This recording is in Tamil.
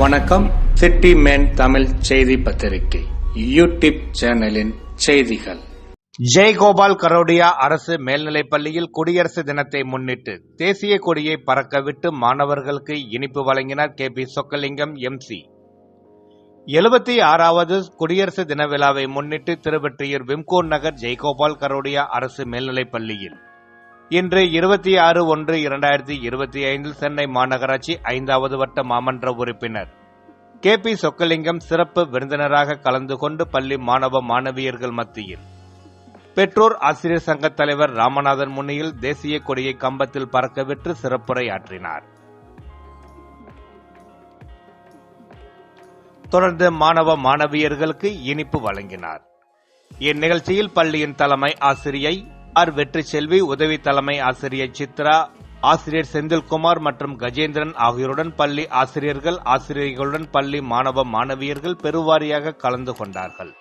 வணக்கம். சிட்டி மேன் தமிழ் செய்தி பத்திரிகை. யூடியூப் சேனலின் செய்திகள். ஜெய்கோபால் கரோடியா அரசு மேல்நிலைப்பள்ளியில் குடியரசு தினத்தை முன்னிட்டு தேசிய கொடியை பறக்கவிட்டு மாணவர்களுக்கு இனிப்பு வழங்கினார் கே பி சொக்கலிங்கம் எம்சி எழுபத்தி ஆறாவது குடியரசு தின விழாவை முன்னிட்டு திருவெற்றியூர் விம்கோ நகர் ஜெய்கோபால் கரோடியா அரசு மேல்நிலைப் பள்ளியில் இன்று இருபத்தி ஆறு ஒன்று இரண்டாயிரத்தி இருபத்தி ஐந்தில் சென்னை மாநகராட்சி ஐந்தாவது வட்ட மாமன்ற உறுப்பினர். கே. பி. சொக்கலிங்கம் சிறப்பு விருந்தினராக கலந்து கொண்டு பள்ளி மாணவ மாணவியர்கள் மத்தியில். பெற்றோர் ஆசிரியர் சங்க தலைவர் ராமநாதன் முன்னியில் தேசிய கொடியை கம்பத்தில் பறக்கவிட்டு சிறப்புரையாற்றினார். தொடர்ந்து மாணவ மாணவியர்களுக்கு இனிப்பு வழங்கினார். இந்நிகழ்ச்சியில் பள்ளியின் தலைமை ஆசிரியை ஆர் வெற்றி செல்வி உதவி தலைமை ஆசிரியர் சித்ரா ஆசிரியர் செந்தில்குமார் மற்றும் கஜேந்திரன் ஆகியோருடன் பள்ளி ஆசிரியர்கள் ஆசிரியர்களுடன் பள்ளி மாணவ மாணவியர்கள் பெருவாரியாக கலந்து கொண்டார்கள்.